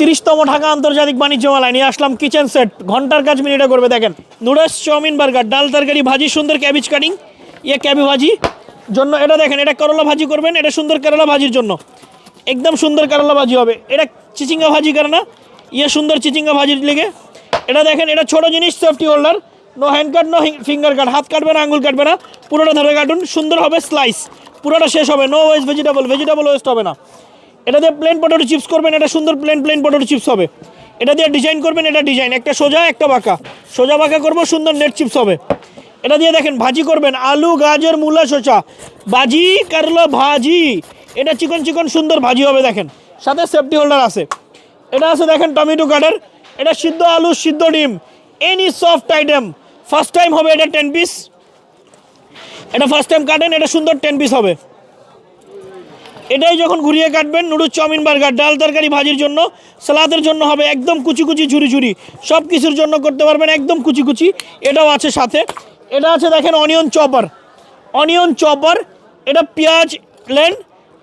তিরিশতম ঢাকা আন্তর্জাতিক বাণিজ্য মেলায় নিয়ে আসলাম কিচেন সেট ঘণ্টার কাজ মিনিটে করবে, দেখেন। নুডলস, চাউমিন, বার্গার, ডাল তরকারি, ভাজি, সুন্দর ক্যাবেজ কাটিং ইয়ে ক্যাবি ভাজি জন্য, এটা দেখেন, এটা করলা ভাজি করবেন, এটা সুন্দর কেরালা ভাজির জন্য। একদম সুন্দর কেরালা ভাজি হবে। এটা চিচিঙ্গা ভাজি করে না ইয়ে সুন্দর চিচিঙ্গা ভাজির লেগে। এটা দেখেন, এটা ছোট জিনিস safety holder no hand cut no finger cut হাত কাটবে না আঙুল কাটবে না। পুরোটা ধরে কাটুন, সুন্দর হবে স্লাইস পুরোটা শেষ হবে no waste vegetable vegetable waste হবে না। এটা দিয়ে প্লেন পটেটো চিপস করবেন, এটা সুন্দর প্লেন প্লেন পটেটো চিপস হবে। এটা দিয়ে ডিজাইন করবেন, এটা ডিজাইন একটা সোজা, একটা বাঁকা। সোজা, বাঁকা করব, সুন্দর নেট চিপস হবে। এটা দিয়ে দেখেন, ভাজি করবেন, আলু, গাজর, মূলা, শসা। ভাজি, করল, ভাজি। এটা চিকন চিকন, সুন্দর ভাজি হবে, দেখেন। সাথে সেফটি হোল্ডার আছে। এটা আছে, দেখেন, টমেটো কাটার। এটা সিদ্ধ আলু, সিদ্ধ ডিম। Any soft item first time হবে এটা টেন পিস এটা ফার্স্ট টাইম কাটেন, এটা সুন্দর টেন পিস হবে। এটাই যখন ঘুরিয়ে কাটবেন নুডুল চাউমিন, বার্গার, ডাল তরকারি, ভাজির জন্য, সালাদের জন্য হবে একদম কুচি কুচি ঝুরি ঝুরি। সব কিছুর জন্য করতে পারবেন একদম কুচি কুচি। এটাও আছে সাথে। এটা আছে দেখেন অনিয়ন চপার। অনিয়ন চপার, এটা পেঁয়াজ লেন,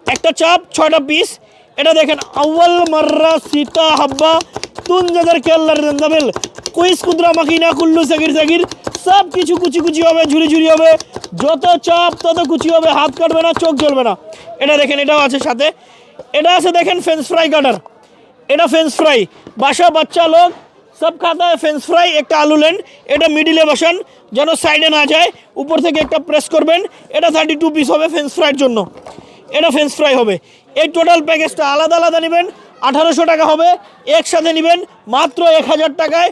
একটা চাপ, ছয়টা পিস এটা দেখেন আউ্বাল মার্রা সীতা হাব্বা তুন যাদের কেল্লার জাবেল কুইস কুদ্রা মাকিনা কুল্লু সাকির সাকির সব কিছু কুচি কুচি হবে, ঝুরি ঝুরি হবে, যত চাপ তত কুচি হবে, হাত কাটবে না, চোখ জ্বলবে না। এটা দেখেন, এটাও আছে সাথে। এটা আছে দেখেন ফ্রেঞ্চ ফ্রাই কাটার এটা ফ্রেঞ্চ ফ্রাই বাসা, বাচ্চা, লোক, সব খাতা ফ্রেঞ্চ ফ্রাই একটা আলু লেন এটা মিডিলে বসান, যেন সাইডে না যায়, উপর থেকে একটা প্রেস করবেন, এটা থার্টি টু পিস হবে ফ্রেঞ্চ ফ্রাইয়ের জন্য। এটা ফ্রেঞ্চ ফ্রাই হবে। এই টোটাল প্যাকেজটা আলাদা আলাদা নেবেন। আঠারোশো টাকা হবে। একসাথে নেবেন মাত্র এক হাজার টাকায়।